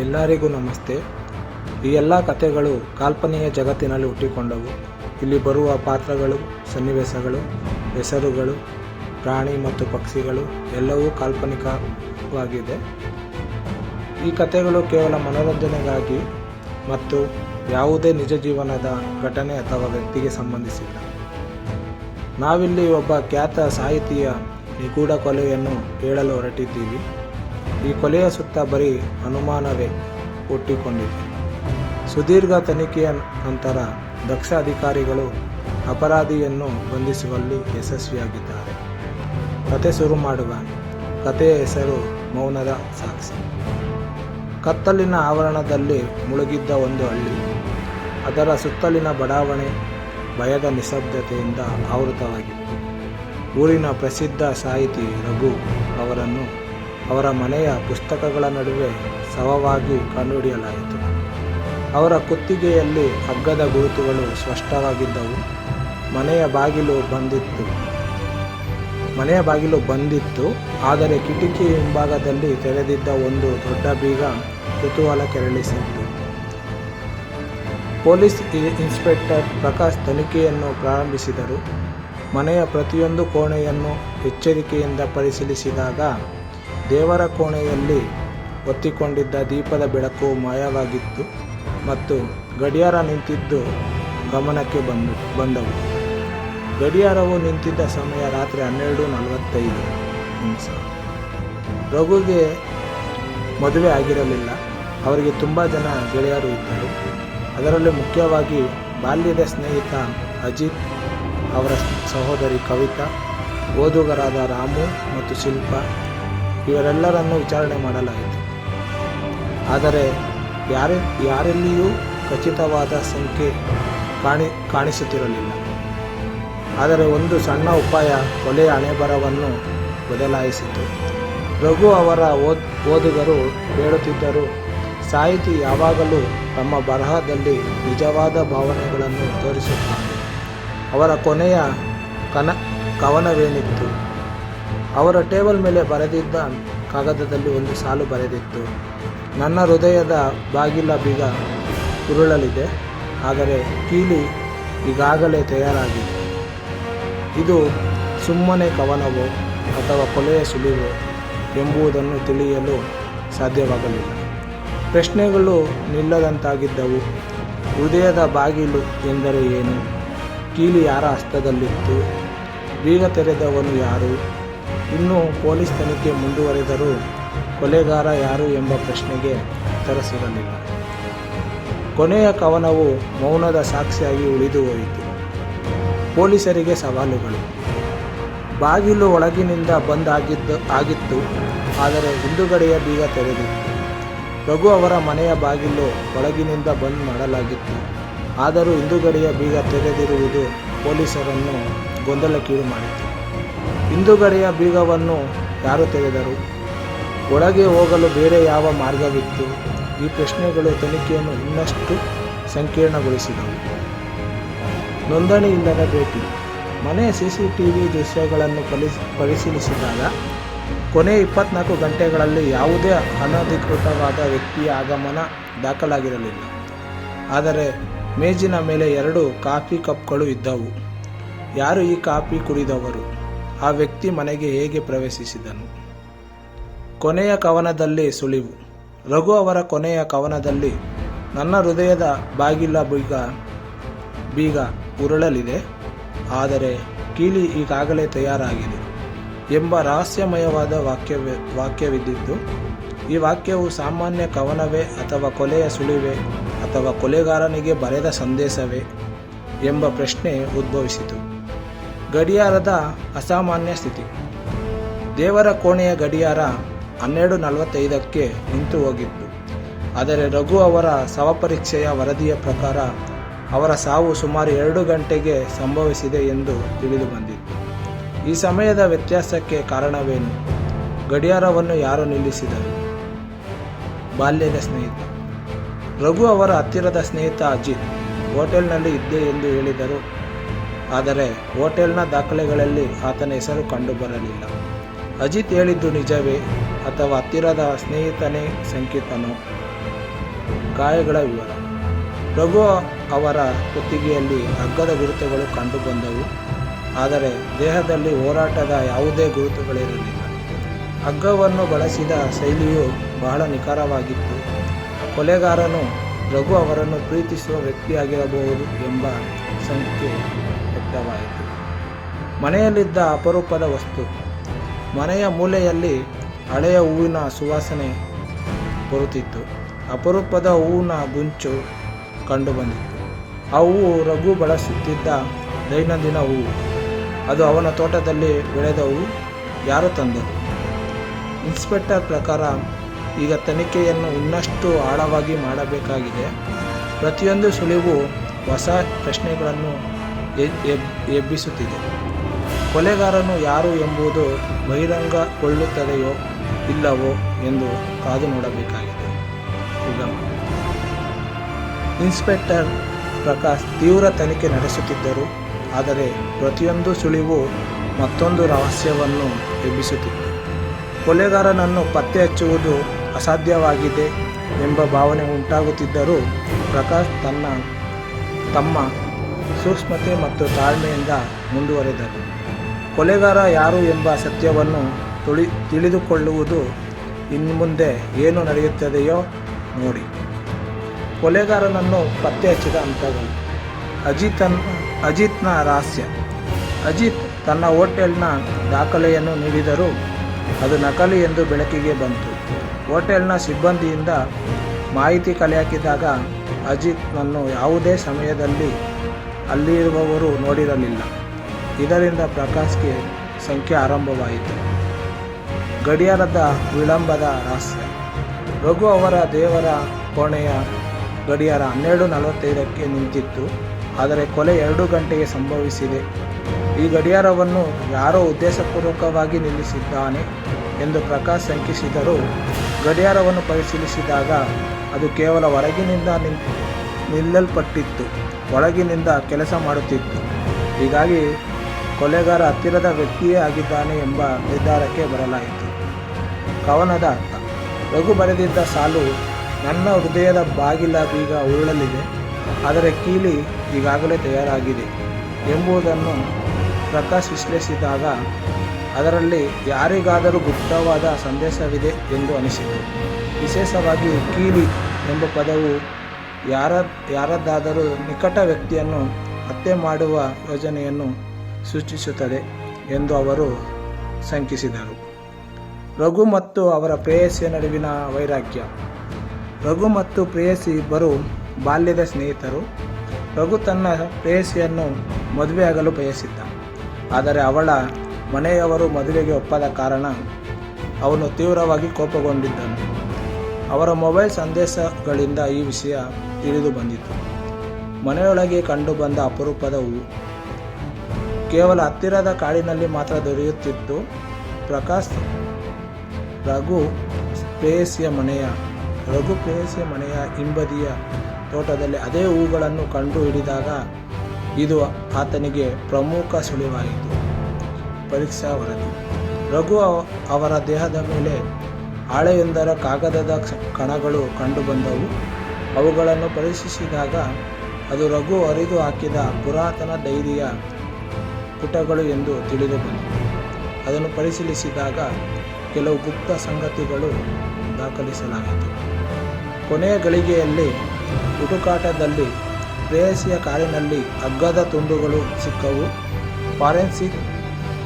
ಎಲ್ಲರಿಗೂ ನಮಸ್ತೆ. ಈ ಎಲ್ಲ ಕಥೆಗಳು ಕಾಲ್ಪನೀಯ ಜಗತ್ತಿನಲ್ಲಿ ಹುಟ್ಟಿಕೊಂಡವು. ಇಲ್ಲಿ ಬರುವ ಪಾತ್ರಗಳು, ಸನ್ನಿವೇಶಗಳು, ಹೆಸರುಗಳು, ಪ್ರಾಣಿ ಮತ್ತು ಪಕ್ಷಿಗಳು ಎಲ್ಲವೂ ಕಾಲ್ಪನಿಕವಾಗಿದೆ. ಈ ಕಥೆಗಳು ಕೇವಲ ಮನೋರಂಜನೆಗಾಗಿ ಮತ್ತು ಯಾವುದೇ ನಿಜ ಜೀವನದ ಘಟನೆ ಅಥವಾ ವ್ಯಕ್ತಿಗೆ ಸಂಬಂಧಿಸಿಲ್ಲ. ನಾವಿಲ್ಲಿ ಒಬ್ಬ ಖ್ಯಾತ ಸಾಹಿತಿಯ ನಿಗೂಢ ಕೊಲೆಯನ್ನು ಹೇಳಲು ಹೊರಟಿದ್ದೀವಿ. ಈ ಕೊಲೆಯ ಸುತ್ತ ಬರೀ ಅನುಮಾನವೇ ಹುಟ್ಟಿಕೊಂಡಿದೆ. ಸುದೀರ್ಘ ತನಿಖೆಯ ನಂತರ ದಕ್ಷ ಅಧಿಕಾರಿಗಳು ಅಪರಾಧಿಯನ್ನು ಬಂಧಿಸುವಲ್ಲಿ ಯಶಸ್ವಿಯಾಗಿದ್ದಾರೆ. ಕತೆ ಶುರು ಮಾಡುವ ಕಥೆಯ ಹೆಸರು ಮೌನದ ಸಾಕ್ಷಿ. ಕತ್ತಲಿನ ಆವರಣದಲ್ಲಿ ಮುಳುಗಿದ್ದ ಒಂದು ಹಳ್ಳಿ. ಅದರ ಸುತ್ತಲಿನ ಬಡಾವಣೆ ಭಯದ ನಿಶಬ್ದತೆಯಿಂದ ಆವೃತವಾಗಿತ್ತು. ಊರಿನ ಪ್ರಸಿದ್ಧ ಸಾಹಿತಿ ರಘು ಅವರನ್ನು ಅವರ ಮನೆಯ ಪುಸ್ತಕಗಳ ನಡುವೆ ಸವವಾಗಿ ಕಂಡುಹಿಡಿಯಲಾಯಿತು. ಅವರ ಕುತ್ತಿಗೆಯಲ್ಲಿ ಹಗ್ಗದ ಗುರುತುಗಳು ಸ್ಪಷ್ಟವಾಗಿದ್ದವು. ಮನೆಯ ಬಾಗಿಲು ಬಂದಿತ್ತು. ಮನೆಯ ಬಾಗಿಲು ಬಂದಿತ್ತು, ಆದರೆ ಕಿಟಕಿ ಹಿಂಭಾಗದಲ್ಲಿ ತೆರೆದಿದ್ದ ಒಂದು ದೊಡ್ಡ ಬೀಗ ಕುತೂಹಲ ಕೆರಳಿಸಿತ್ತು. ಪೊಲೀಸ್ ಇನ್ಸ್ಪೆಕ್ಟರ್ ಪ್ರಕಾಶ್ ತನಿಖೆಯನ್ನು ಪ್ರಾರಂಭಿಸಿದರು. ಮನೆಯ ಪ್ರತಿಯೊಂದು ಕೋಣೆಯನ್ನು ಎಚ್ಚರಿಕೆಯಿಂದ ಪರಿಶೀಲಿಸಿದಾಗ ದೇವರ ಕೋಣೆಯಲ್ಲಿ ಒತ್ತಿಕೊಂಡಿದ್ದ ದೀಪದ ಬೆಳಕು ಮಾಯವಾಗಿತ್ತು ಮತ್ತು ಗಡಿಯಾರ ನಿಂತಿದ್ದು ಗಮನಕ್ಕೆ ಬಂದು, ಬಂದವು. ಗಡಿಯಾರವು ನಿಂತಿದ್ದ ಸಮಯ ರಾತ್ರಿ ಹನ್ನೆರಡು ನಲವತ್ತೈದು ನಿಮಿಷ. ರಘುಗೆ ಮದುವೆ ಆಗಿರಲಿಲ್ಲ. ಅವರಿಗೆ ತುಂಬ ಜನ ಗೆಳೆಯರು ಇದ್ದರು. ಅದರಲ್ಲಿ ಮುಖ್ಯವಾಗಿ ಬಾಲ್ಯದ ಸ್ನೇಹಿತ ಅಜಿತ್, ಅವರ ಸಹೋದರಿ ಕವಿತಾ, ಓದುಗರಾದ ರಾಮು ಮತ್ತು ಶಿಲ್ಪ ಇವರೆಲ್ಲರನ್ನು ವಿಚಾರಣೆ ಮಾಡಲಾಯಿತು. ಆದರೆ ಯಾರ, ಯಾರೆಲ್ಲಿಯೂ ಖಚಿತವಾದ ಸಂಖ್ಯೆ ಕಾಣಿ, ಕಾಣಿಸುತ್ತಿರಲಿಲ್ಲ. ಆದರೆ ಒಂದು ಸಣ್ಣ ಉಪಾಯ ಕೊಲೆಯ ಹಣೆಬರವನ್ನು ಬದಲಾಯಿಸಿತು. ರಘು ಅವರ ಓದ್, ಓದುಗರು ಹೇಳುತ್ತಿದ್ದರು, ಸಾಹಿತಿ ಯಾವಾಗಲೂ ತಮ್ಮ ಬರಹದಲ್ಲಿ ನಿಜವಾದ ಭಾವನೆಗಳನ್ನು ತೋರಿಸುತ್ತಾರೆ ಅವರ ಕೊನೆಯ ಕನ, ಕವನವೇನಿತ್ತು? ಅವರ ಟೇಬಲ್ ಮೇಲೆ ಬರೆದಿದ್ದ ಕಾಗದದಲ್ಲಿ ಒಂದು ಸಾಲು ಬರೆದಿತ್ತು. ನನ್ನ ಹೃದಯದ ಬಾಗಿಲ ಬೀಗ ಉರುಳಲಿದೆ, ಆದರೆ ಕೀಲಿ ಈಗಾಗಲೇ ತಯಾರಾಗಿದೆ. ಇದು ಸುಮ್ಮನೆ ಕವನವೋ ಅಥವಾ ಕೊಲೆಯ ಸುಳಿವೋ ಎಂಬುದನ್ನು ತಿಳಿಯಲು ಸಾಧ್ಯವಾಗಲಿಲ್ಲ. ಪ್ರಶ್ನೆಗಳು ನಿಲ್ಲದಂತಾಗಿದ್ದವು. ಹೃದಯದ ಬಾಗಿಲು ಎಂದರೆ ಏನು? ಕೀಲಿ ಯಾರ ಹಸ್ತದಲ್ಲಿತ್ತು? ಬೀಗ ತೆರೆದವನು ಯಾರು? ಇನ್ನೂ ಪೊಲೀಸ್ ತನಿಖೆ ಮುಂದುವರೆದರೂ ಕೊಲೆಗಾರ ಯಾರು ಎಂಬ ಪ್ರಶ್ನೆಗೆ ಉತ್ತರ ಸಿಗಲಿಲ್ಲ. ಕೊನೆಯ ಕವನವು ಮೌನದ ಸಾಕ್ಷಿಯಾಗಿ ಉಳಿದು ಹೋಯಿತು. ಪೊಲೀಸರಿಗೆ ಸವಾಲುಗಳು. ಬಾಗಿಲು ಒಳಗಿನಿಂದ ಬಂದ್ ಆಗಿದ್ದು, ಆಗಿತ್ತು. ಆದರೆ ಹಿಂದುಗಡೆಯ ಬೀಗ ತೆರೆದಿತ್ತು. ರಘು ಅವರ ಮನೆಯ ಬಾಗಿಲು ಒಳಗಿನಿಂದ ಬಂದ್ ಮಾಡಲಾಗಿತ್ತು. ಆದರೂ ಹಿಂದುಗಡೆಯ ಬೀಗ ತೆರೆದಿರುವುದು ಪೊಲೀಸರನ್ನು ಗೊಂದಲಕ್ಕೀಡು ಮಾಡಿತು ಹಿಂದುಗಡೆಯ ಬೀಗವನ್ನು ಯಾರು ತೆಗೆದರು? ಒಳಗೆ ಹೋಗಲು ಬೇರೆ ಯಾವ ಮಾರ್ಗವಿತ್ತು? ಈ ಪ್ರಶ್ನೆಗಳು ತನಿಖೆಯನ್ನು ಇನ್ನಷ್ಟು ಸಂಕೀರ್ಣಗೊಳಿಸಿದವು. ನೋಂದಣಿ ಇಲ್ಲದ ಭೇಟಿ. ಮನೆ ಸಿ ಸಿ ಟಿ ವಿ ದೃಶ್ಯಗಳನ್ನು ಪರಿಶೀಲಿಸಿದಾಗ, ಕೊನೆ ಇಪ್ಪತ್ನಾಲ್ಕು ಗಂಟೆಗಳಲ್ಲಿ ಯಾವುದೇ ಅನಧಿಕೃತವಾದ ವ್ಯಕ್ತಿಯ ಆಗಮನ ದಾಖಲಾಗಿರಲಿಲ್ಲ. ಆದರೆ, ಮೇಜಿನ ಮೇಲೆ ಎರಡು ಕಾಫಿ ಕಪ್ಗಳು ಇದ್ದವು. ಯಾರು ಈ ಕಾಫಿ ಕುಡಿದವರು? ಆ ವ್ಯಕ್ತಿ ಮನೆಗೆ ಹೇಗೆ ಪ್ರವೇಶಿಸಿದನು? ಕೊನೆಯ ಕವನದಲ್ಲಿ ಸುಳಿವು. ರಘು ಅವರ ಕೊನೆಯ ಕವನದಲ್ಲಿ, ನನ್ನ ಹೃದಯದ ಬಾಗಿಲ ಬೀಗ ಬೀಗ ಉರುಳಲಿದೆ, ಆದರೆ ಕೀಲಿ ಈಗಾಗಲೇ ತಯಾರಾಗಿದೆ ಎಂಬ ರಹಸ್ಯಮಯವಾದ ವಾಕ್ಯ ವಾಕ್ಯವಿದ್ದಿದ್ದು, ಈ ವಾಕ್ಯವು ಸಾಮಾನ್ಯ ಕವನವೇ ಅಥವಾ ಕೊಲೆಯ ಸುಳಿವೆ ಅಥವಾ ಕೊಲೆಗಾರನಿಗೆ ಬರೆದ ಸಂದೇಶವೇ ಎಂಬ ಪ್ರಶ್ನೆ ಉದ್ಭವಿಸಿತು. ಗಡಿಯಾರದ ಅಸಾಮಾನ್ಯ ಸ್ಥಿತಿ. ದೇವರ ಕೋಣೆಯ ಗಡಿಯಾರ ಹನ್ನೆರಡು ನಲವತ್ತೈದಕ್ಕೆ ನಿಂತು ಹೋಗಿತ್ತು. ಆದರೆ ರಘು ಅವರ ಶವಪರೀಕ್ಷೆಯ ವರದಿಯ ಪ್ರಕಾರ ಅವರ ಸಾವು ಸುಮಾರು ಎರಡು ಗಂಟೆಗೆ ಸಂಭವಿಸಿದೆ ಎಂದು ತಿಳಿದು ಬಂದಿತ್ತು. ಈ ಸಮಯದ ವ್ಯತ್ಯಾಸಕ್ಕೆ ಕಾರಣವೇನು? ಗಡಿಯಾರವನ್ನು ಯಾರು ನಿಲ್ಲಿಸಿದರು? ಬಾಲ್ಯದ ಸ್ನೇಹಿತ. ರಘು ಅವರ ಹತ್ತಿರದ ಸ್ನೇಹಿತ ಅಜಿತ್ ಹೋಟೆಲ್ನಲ್ಲಿ ಇದ್ದೆ ಎಂದು ಹೇಳಿದರು. ಆದರೆ ಹೋಟೆಲ್ನ ದಾಖಲೆಗಳಲ್ಲಿ ಆತನ ಹೆಸರು ಕಂಡುಬರಲಿಲ್ಲ. ಅಜಿತ್ ಹೇಳಿದ್ದು ನಿಜವೇ ಅಥವಾ ಹತ್ತಿರದ ಸ್ನೇಹಿತನೇ ಸಂಕೇತನೋ ಗಾಯಗಳ ವಿವರ. ರಘು ಅವರ ಕುತ್ತಿಗೆಯಲ್ಲಿ ಹಗ್ಗದ ಗುರುತುಗಳು ಕಂಡುಬಂದವು, ಆದರೆ ದೇಹದಲ್ಲಿ ಹೋರಾಟದ ಯಾವುದೇ ಗುರುತುಗಳಿರಲಿಲ್ಲ. ಹಗ್ಗವನ್ನು ಬಳಸಿದ ಶೈಲಿಯು ಬಹಳ ನಿಖರವಾಗಿತ್ತು. ಕೊಲೆಗಾರನು ರಘು ಅವರನ್ನು ಪ್ರೀತಿಸುವ ವ್ಯಕ್ತಿಯಾಗಿರಬಹುದು ಎಂಬ ಸಂಖ್ಯೆ ವ್ಯಕ್ತವಾಯಿತು ಮನೆಯಲ್ಲಿದ್ದ ಅಪರೂಪದ ವಸ್ತು, ಮನೆಯ ಮೂಲೆಯಲ್ಲಿ ಹಳೆಯ ಹೂವಿನ ಸುವಾಸನೆ ಬರುತ್ತಿತ್ತು. ಅಪರೂಪದ ಹೂವಿನ ಗುಂಚು ಕಂಡುಬಂದಿತ್ತು. ಆ ಹೂವು ರಘು ಬಳಸುತ್ತಿದ್ದ ದೈನಂದಿನ ಹೂವು. ಅದು ಅವನ ತೋಟದಲ್ಲಿ ಬೆಳೆದ ಹೂವು. ಯಾರು ತಂದರು? ಇನ್ಸ್ಪೆಕ್ಟರ್ ಪ್ರಕಾರ ಈಗ ತನಿಖೆಯನ್ನು ಇನ್ನಷ್ಟು ಆಳವಾಗಿ ಮಾಡಬೇಕಾಗಿದೆ. ಪ್ರತಿಯೊಂದು ಸುಳಿವು ಹೊಸ ಪ್ರಶ್ನೆಗಳನ್ನು ಎಬ್ಬಿಸುತ್ತಿದೆ. ಕೊಲೆಗಾರನು ಯಾರು ಎಂಬುದು ಬಹಿರಂಗಗೊಳ್ಳುತ್ತದೆಯೋ ಇಲ್ಲವೋ ಎಂದು ಕಾದು ನೋಡಬೇಕಾಗಿದೆ. ಇನ್ಸ್ಪೆಕ್ಟರ್ ಪ್ರಕಾಶ್ ತೀವ್ರ ತನಿಖೆ ನಡೆಸುತ್ತಿದ್ದರು, ಆದರೆ ಪ್ರತಿಯೊಂದು ಸುಳಿವು ಮತ್ತೊಂದು ರಹಸ್ಯವನ್ನು ಎಬ್ಬಿಸುತ್ತಿತ್ತು. ಕೊಲೆಗಾರನನ್ನು ಪತ್ತೆ ಹಚ್ಚುವುದು ಅಸಾಧ್ಯವಾಗಿದೆ ಎಂಬ ಭಾವನೆ ಉಂಟಾಗುತ್ತಿದ್ದರೂ ಪ್ರಕಾಶ್ ತನ್ನ, ತಮ್ಮ ಸೂಕ್ಷ್ಮತೆ ಮತ್ತು ತಾಳ್ಮೆಯಿಂದ ಮುಂದುವರೆದರು. ಕೊಲೆಗಾರ ಯಾರು ಎಂಬ ಸತ್ಯವನ್ನು ತುಳಿ, ತಿಳಿದುಕೊಳ್ಳುವುದು ಇನ್ನು ಮುಂದೆ ಏನು ನಡೆಯುತ್ತದೆಯೋ ನೋಡಿ. ಕೊಲೆಗಾರನನ್ನು ಪತ್ತೆ ಹಚ್ಚಿದ ಹಂತಗಳು. ಅಜಿತನ್, ಅಜಿತ್ನ ರಹಸ್ಯ. ಅಜಿತ್ ತನ್ನ ಹೋಟೆಲ್ನ ದಾಖಲೆಯನ್ನು ನೀಡಿದರೂ ಅದು ನಕಲಿ ಎಂದು ಬೆಳಕಿಗೆ ಬಂತು. ಹೋಟೆಲ್ನ ಸಿಬ್ಬಂದಿಯಿಂದ ಮಾಹಿತಿ ಕಲೆ ಹಾಕಿದಾಗ ಅಜಿತ್ನನ್ನು ಯಾವುದೇ ಸಮಯದಲ್ಲಿ ಅಲ್ಲಿರುವವರು ನೋಡಿರಲಿಲ್ಲ. ಇದರಿಂದ ಪ್ರಕಾಶ್ಗೆ ಸಂಖ್ಯೆ ಆರಂಭವಾಯಿತು. ಗಡಿಯಾರದ ವಿಳಂಬದ ರಹಸ್ಯ. ರಘು ಅವರ ದೇವರ ಕೋಣೆಯ ಗಡಿಯಾರ ಹನ್ನೆರಡು ನಲವತ್ತೈದಕ್ಕೆ ನಿಂತಿತ್ತು. ಆದರೆ ಕೊಲೆ ಎರಡು ಗಂಟೆಗೆ ಸಂಭವಿಸಿದೆ. ಈ ಗಡಿಯಾರವನ್ನು ಯಾರೋ ಉದ್ದೇಶಪೂರ್ವಕವಾಗಿ ನಿಲ್ಲಿಸಿದ್ದಾನೆ ಎಂದು ಪ್ರಕಾಶ್ ಶಂಕಿಸಿದರೂ ಗಡಿಯಾರವನ್ನು ಪರಿಶೀಲಿಸಿದಾಗ ಅದು ಕೇವಲ ಹೊರಗಿನಿಂದ ನಿಲ್ ನಿಲ್ಲಲ್ಪಟ್ಟಿತ್ತು. ಒಳಗಿನಿಂದ ಕೆಲಸ ಮಾಡುತ್ತಿತ್ತು. ಹೀಗಾಗಿ ಕೊಲೆಗಾರ ಹತ್ತಿರದ ವ್ಯಕ್ತಿಯೇ ಆಗಿದ್ದಾನೆ ಎಂಬ ನಿರ್ಧಾರಕ್ಕೆ ಬರಲಾಯಿತು. ಕವನದ ಅರ್ಥ, ರಘು ಬರೆದಿದ್ದ ಸಾಲು ನನ್ನ ಹೃದಯದ ಬಾಗಿಲ ಬೀಗ ಉರುಳಲಿದೆ, ಆದರೆ ಕೀಲಿ ಈಗಾಗಲೇ ತಯಾರಾಗಿದೆ ಎಂಬುದನ್ನು ಪ್ರಕಾಶ್ ವಿಶ್ಲೇಷಿಸಿದಾಗ ಅದರಲ್ಲಿ ಯಾರಿಗಾದರೂ ಗುಪ್ತವಾದ ಸಂದೇಶವಿದೆ ಎಂದು ಅನಿಸಿತು. ವಿಶೇಷವಾಗಿ ಕೀಲಿ ಎಂಬ ಪದವು ಯಾರ ಯಾರದ್ದಾದರೂ ನಿಕಟ ವ್ಯಕ್ತಿಯನ್ನು ಹತ್ಯೆ ಮಾಡುವ ಯೋಜನೆಯನ್ನು ಸೂಚಿಸುತ್ತದೆ ಎಂದು ಅವರು ಶಂಕಿಸಿದರು. ರಘು ಮತ್ತು ಅವರ ಪ್ರೇಯಸಿಯ ನಡುವಿನ ವೈರಾಗ್ಯ. ರಘು ಮತ್ತು ಪ್ರೇಯಸಿ ಇಬ್ಬರು ಬಾಲ್ಯದ ಸ್ನೇಹಿತರು. ರಘು ತನ್ನ ಪ್ರೇಯಸಿಯನ್ನು ಮದುವೆಯಾಗಲು ಬಯಸಿದ್ದ. ಆದರೆ ಅವಳ ಮನೆಯವರು ಮದುವೆಗೆ ಒಪ್ಪದ ಕಾರಣ ಅವನು ತೀವ್ರವಾಗಿ ಕೋಪಗೊಂಡಿದ್ದನು. ಅವರ ಮೊಬೈಲ್ ಸಂದೇಶಗಳಿಂದ ಈ ವಿಷಯ ತಿಳಿದು ಬಂದಿತು. ಮನೆಯೊಳಗೆ ಕಂಡುಬಂದ ಅಪರೂಪದ ಹೂವು ಕೇವಲ ಹತ್ತಿರದ ಕಾಡಿನಲ್ಲಿ ಮಾತ್ರ ದೊರೆಯುತ್ತಿತ್ತು. ಪ್ರಕಾಶ್ ರಘು ಪ್ರೇಯಸಿಯ ಮನೆಯ, ರಘು ಪ್ರೇಯಸಿಯ ಮನೆಯ ಹಿಂಬದಿಯ ತೋಟದಲ್ಲಿ ಅದೇ ಹೂಗಳನ್ನು ಕಂಡು ಹಿಡಿದಾಗ ಇದು ಆತನಿಗೆ ಪ್ರಮುಖ ಸುಳಿವಾಯಿತು. ಪರೀಕ್ಷಾ ವರದಿ. ರಘು ಅವರ ದೇಹದ ಮೇಲೆ ಹಾಳೆಯೊಂದರ ಕಾಗದದ ಕಣಗಳು ಕಂಡುಬಂದವು. ಅವುಗಳನ್ನು ಪರೀಕ್ಷಿಸಿದಾಗ ಅದು ರಘು ಹರಿದು ಹಾಕಿದ ಪುರಾತನ ಡೈರಿಯ ಪುಟಗಳು ಎಂದು ತಿಳಿದು ಬಂದಿತು ಅದನ್ನು ಪರಿಶೀಲಿಸಿದಾಗ ಕೆಲವು ಗುಪ್ತ ಸಂಗತಿಗಳು ದಾಖಲಿಸಲಾಯಿತು. ಕೊನೆಯ ಗಳಿಗೆಯಲ್ಲಿ ಹುಡುಕಾಟದಲ್ಲಿ ಪ್ರೇಯಸಿಯ ಕಾರಿನಲ್ಲಿ ಅಗ್ಗದ ತುಂಡುಗಳು ಸಿಕ್ಕವು. ಫಾರೆನ್ಸಿಕ್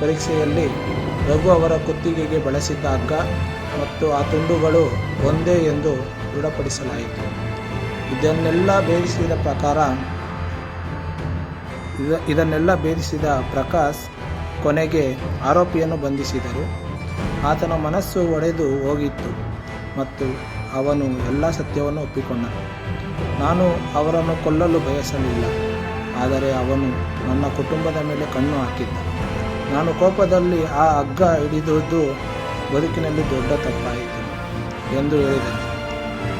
ಪರೀಕ್ಷೆಯಲ್ಲಿ ರಘು ಅವರ ಕುತ್ತಿಗೆಗೆ ಬಳಸಿದ್ದ ಹಗ್ಗ ಮತ್ತು ಆ ತುಂಡುಗಳು ಒಂದೇ ಎಂದು ದೃಢಪಡಿಸಲಾಯಿತು. ಇದನ್ನೆಲ್ಲ ಭೇದಿಸಿದ ಪ್ರಕಾರ, ಇದ, ಇದನ್ನೆಲ್ಲ ಭೇದಿಸಿದ ಪ್ರಕಾಶ್ ಕೊನೆಗೆ ಆರೋಪಿಯನ್ನು ಬಂಧಿಸಿದರು. ಆತನ ಮನಸ್ಸು ಒಡೆದು ಹೋಗಿತ್ತು ಮತ್ತು ಅವನು ಎಲ್ಲ ಸತ್ಯವನ್ನು ಒಪ್ಪಿಕೊಂಡನು ನಾನು ಅವರನ್ನು ಕೊಲ್ಲಲು ಬಯಸಲಿಲ್ಲ, ಆದರೆ ಅವನು ನನ್ನ ಕುಟುಂಬದ ಮೇಲೆ ಕಣ್ಣು ಹಾಕಿದ್ದ. ನಾನು ಕೋಪದಲ್ಲಿ ಆ ಹಗ್ಗ ಹಿಡಿದುದು ಬದುಕಿನಲ್ಲಿ ದೊಡ್ಡ ತಪ್ಪಾಯಿತು ಎಂದು ಹೇಳಿದರು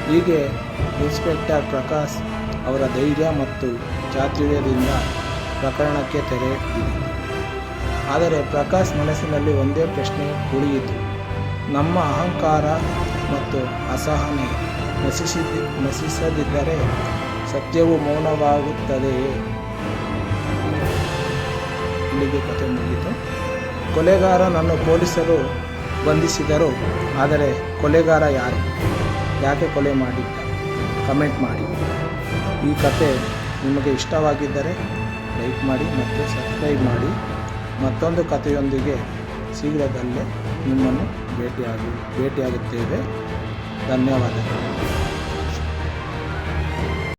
ಹೀಗೆ ಇನ್ಸ್ಪೆಕ್ಟರ್ ಪ್ರಕಾಶ್ ಅವರ ಧೈರ್ಯ ಮತ್ತು ಚಾತುರ್ಯದಿಂದ ಪ್ರಕರಣಕ್ಕೆ ತೆರೆ ಆದರೆ ಪ್ರಕಾಶ್ ಮನಸ್ಸಿನಲ್ಲಿ ಒಂದೇ ಪ್ರಶ್ನೆ ಉಳಿಯಿತು. ನಮ್ಮ ಅಹಂಕಾರ ಮತ್ತು ಅಸಹನೆ ನಶಿಸಿ ನಶಿಸದಿದ್ದರೆ ಸತ್ಯವು ಮೌನವಾಗುತ್ತದೆಯೇ? ಇಲ್ಲಿಗೆ ಕಥೆ ಮುಗಿಯಿತು ಕೊಲೆಗಾರನನ್ನು ಪೊಲೀಸರು ಬಂಧಿಸಿದರು, ಆದರೆ ಕೊಲೆಗಾರ ಯಾರು? ಯಾಕೆ ಕೊಲೆ ಮಾಡಿದ್ದ? ಕಮೆಂಟ್ ಮಾಡಿ. ಈ ಕತೆ ನಿಮಗೆ ಇಷ್ಟವಾಗಿದ್ದರೆ ಲೈಕ್ ಮಾಡಿ ಮತ್ತು ಸಬ್ಸ್ಕ್ರೈಬ್ ಮಾಡಿ. ಮತ್ತೊಂದು ಕಥೆಯೊಂದಿಗೆ ಶೀಘ್ರದಲ್ಲೇ ನಿಮ್ಮನ್ನು ಭೇಟಿಯಾಗಿ, ಭೇಟಿಯಾಗುತ್ತೇವೆ. ಧನ್ಯವಾದಗಳು.